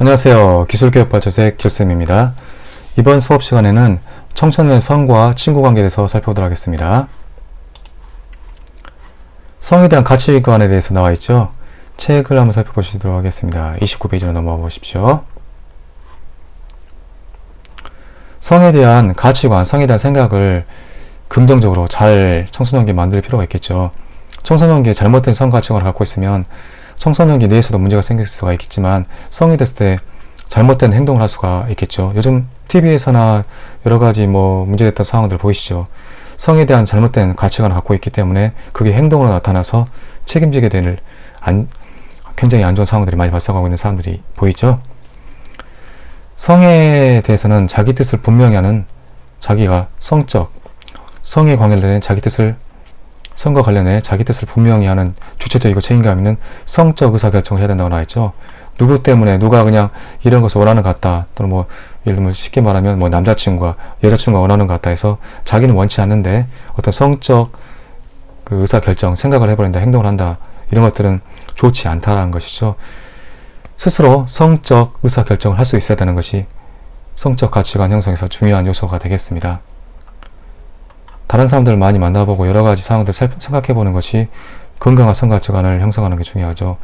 안녕하세요. 기술교육발전소의 길쌤입니다. 이번 수업 시간에는 청소년의 성과 친구 관계에 대해서 살펴보도록 하겠습니다. 성에 대한 가치관에 대해서 나와 있죠. 책을 한번 살펴보시도록 하겠습니다. 29페이지로 넘어가 보십시오. 성에 대한 가치관, 성에 대한 생각을 긍정적으로 잘 청소년기에 만들 필요가 있겠죠. 청소년기에 잘못된 성 가치관을 갖고 있으면 청소년기 내에서도 문제가 생길 수가 있겠지만 성이 됐을 때 잘못된 행동을 할 수가 있겠죠. 요즘 TV에서나 여러 가지 뭐 문제됐던 상황들 보이시죠. 성에 대한 잘못된 가치관을 갖고 있기 때문에 그게 행동으로 나타나서 책임지게 될 안, 굉장히 안 좋은 상황들이 많이 발생하고 있는 사람들이 보이죠. 성에 대해서는 자기 뜻을 분명히 하는 자기가 성적, 성에 관련된 자기 뜻을 성과 관련해 자기 뜻을 분명히 하는 주체적이고 책임감 있는 성적 의사결정을 해야 된다고 나와있죠. 누구 때문에 누가 그냥 이런 것을 원하는 것 같다 또는 뭐 예를 들면 쉽게 말하면 뭐 남자친구가 여자친구가 원하는 것 같다 해서 자기는 원치 않는데 어떤 성적 그 의사결정 생각을 해버린다 행동을 한다 이런 것들은 좋지 않다라는 것이죠. 스스로 성적 의사결정을 할 수 있어야 되는 것이 성적 가치관 형성에서 중요한 요소가 되겠습니다. 다른 사람들을 많이 만나보고 여러 가지 상황들 생각해 보는 것이 건강한 성가치관을 형성하는 게 중요하죠.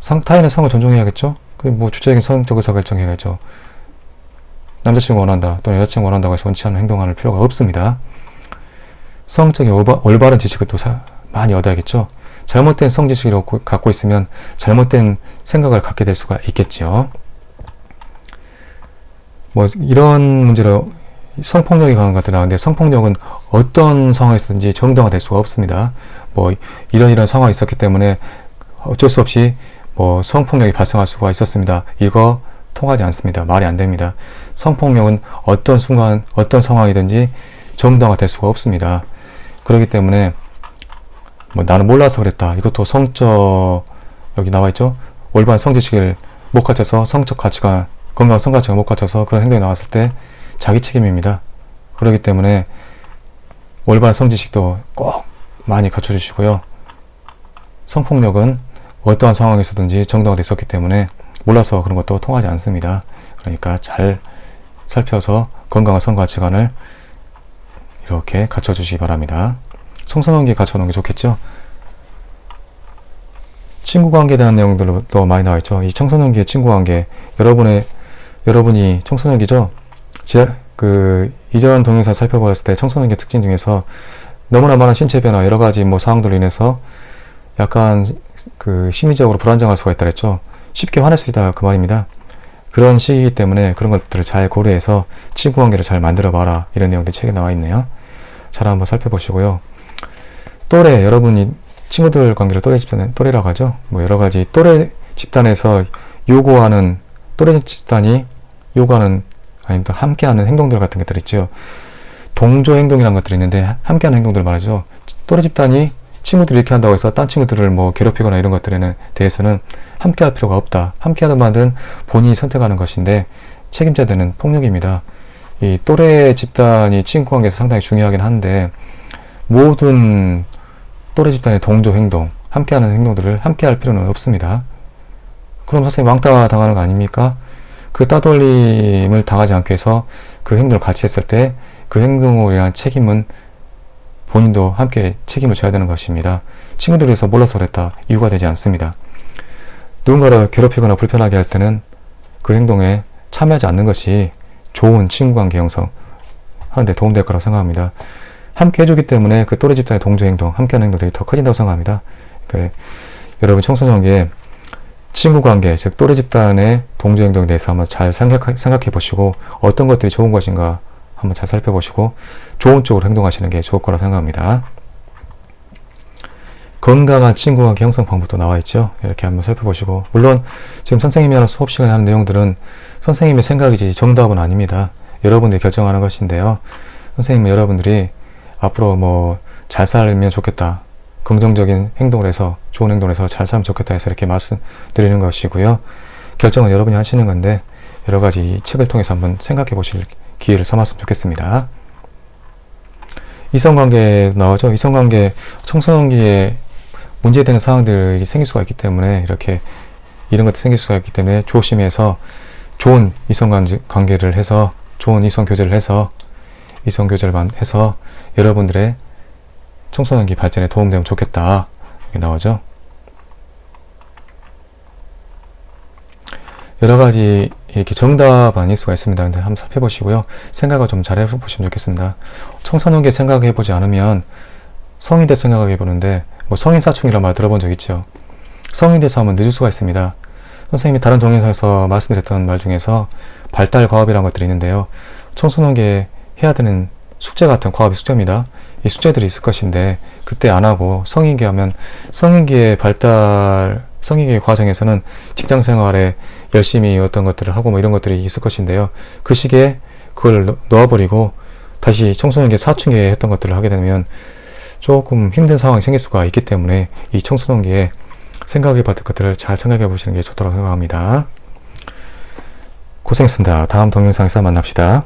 상, 타인의 성을 존중해야겠죠? 그뭐 주체적인 성적 의사 결정 해야겠죠. 남자친구 원한다 또는 여자친구 원한다고 해서 원치 않는 행동할 필요가 없습니다. 성적인 올바, 올바 른 지식을 또 사, 많이 얻어야겠죠. 잘못된 성지식을 갖고 있으면 잘못된 생각을 갖게 될 수가 있겠죠. 뭐 이런 문제로 성폭력이 강한 것들 나오는데 성폭력은 어떤 상황에서든지 정당화될 수가 없습니다. 뭐 이런 이런 상황이 있었기 때문에 어쩔 수 없이 뭐 성폭력이 발생할 수가 있었습니다. 이거 통하지 않습니다. 말이 안 됩니다. 성폭력은 어떤 순간 어떤 상황이든지 정당화될 수가 없습니다. 그렇기 때문에 뭐 나는 몰라서 그랬다. 이것도 성적 여기 나와 있죠. 올바른 성지식을 못 갖춰서 성적 가치가 건강 성가치가 못 갖춰서 그런 행동이 나왔을 때 자기 책임입니다. 그렇기 때문에 올바른 성지식도 꼭 많이 갖춰주시고요. 성폭력은 어떠한 상황에서든지 정당화돼 있었기 때문에 몰라서 그런 것도 통하지 않습니다. 그러니까 잘 살펴서 건강한 성가치관을 이렇게 갖춰주시기 바랍니다. 청소년기에 갖춰놓은 게 좋겠죠? 친구 관계에 대한 내용들도 많이 나와 있죠. 이 청소년기의 친구 관계, 여러분의, 여러분이 청소년기죠? 그 이전 동영상 살펴보았을 때 청소년기 특징 중에서 너무나 많은 신체 변화 여러 가지 뭐 사항들로 인해서 약간 그 심리적으로 불안정할 수가 있다 그랬죠. 쉽게 화낼 수 있다 그 말입니다. 그런 시기이기 때문에 그런 것들을 잘 고려해서 친구 관계를 잘 만들어 봐라 이런 내용들이 책에 나와 있네요. 잘 한번 살펴보시고요. 또래 여러분이 친구들 관계를 또래 집단 또래라고 하죠. 뭐 여러 가지 또래 집단에서 요구하는 또래 집단이 요구하는 아니면 또 함께하는 행동들 같은 것들 있죠. 동조 행동이라는 것들이 있는데 함께하는 행동들 말이죠. 또래 집단이 친구들이 이렇게 한다고 해서 딴 친구들을 뭐 괴롭히거나 이런 것들에는 대해서는 함께할 필요가 없다. 함께하든 말든 본인이 선택하는 것인데 책임져야 되는 폭력입니다. 이 또래 집단이 친구 관계에서 상당히 중요하긴 한데 모든 또래 집단의 동조 행동, 함께하는 행동들을 함께할 필요는 없습니다. 그럼 선생님 왕따 당하는 거 아닙니까? 그 따돌림을 당하지 않기 위해서 그 행동을 같이 했을 때 그 행동에 대한 책임은 본인도 함께 책임을 져야 되는 것입니다. 친구들 위해서 몰라서 그랬다. 이유가 되지 않습니다. 누군가를 괴롭히거나 불편하게 할 때는 그 행동에 참여하지 않는 것이 좋은 친구 관계 형성 하는데 도움될 거라고 생각합니다. 함께 해주기 때문에 그 또래 집단의 동조 행동, 함께하는 행동들이 더 커진다고 생각합니다. 그러니까 여러분 청소년기에 친구 관계, 즉 또래 집단의 동조 행동에 대해서 한번 잘 생각, 생각해 보시고 어떤 것들이 좋은 것인가 한번 잘 살펴보시고 좋은 쪽으로 행동하시는 게 좋을 거라 생각합니다. 건강한 친구 관계 형성 방법도 나와 있죠. 이렇게 한번 살펴보시고 물론 지금 선생님이 하는 수업 시간에 하는 내용들은 선생님의 생각이지 정답은 아닙니다. 여러분들이 결정하는 것인데요. 선생님은 여러분들이 앞으로 뭐 잘 살면 좋겠다. 긍정적인 행동을 해서 좋은 행동을 해서 잘 살면 좋겠다 해서 이렇게 말씀드리는 것이고요. 결정은 여러분이 하시는 건데 여러 가지 책을 통해서 한번 생각해 보실 기회를 삼았으면 좋겠습니다. 이성관계 나오죠. 이성관계 청소년기에 문제되는 상황들이 생길 수가 있기 때문에 이렇게 이런 것들이 생길 수가 있기 때문에 조심해서 좋은 이성 관계- 관계를 해서 좋은 이성 교제를 해서 이성 교제를 만- 해서 여러분들의 청소년기 발전에 도움되면 좋겠다 이렇게 나오죠. 여러 가지 이렇게 정답 아닐 수가 있습니다. 근데 한번 살펴보시고요. 생각을 좀 잘 해보시면 좋겠습니다. 청소년기 생각해보지 않으면 성인 돼 생각해 보는데 뭐 성인 사춘기란 말 들어본 적 있죠. 성인 돼서 하면 늦을 수가 있습니다. 선생님이 다른 동영상에서 말씀드렸던 말 중에서 발달 과업이라는 것들이 있는데요. 청소년기에 해야 되는 숙제 같은 과업이 숙제입니다. 이 숙제들이 있을 것인데 그때 안 하고 성인기 하면 성인기의 발달 성인기 과정에서는 직장 생활에 열심히 어떤 것들을 하고 뭐 이런 것들이 있을 것인데요. 그 시기에 그걸 놓- 놓아버리고 다시 청소년기 사춘기에 했던 것들을 하게 되면 조금 힘든 상황이 생길 수가 있기 때문에 이 청소년기에 생각해 봤던 것들을 잘 생각해 보시는 게 좋다고 생각합니다. 고생했습니다. 다음 동영상에서 만납시다.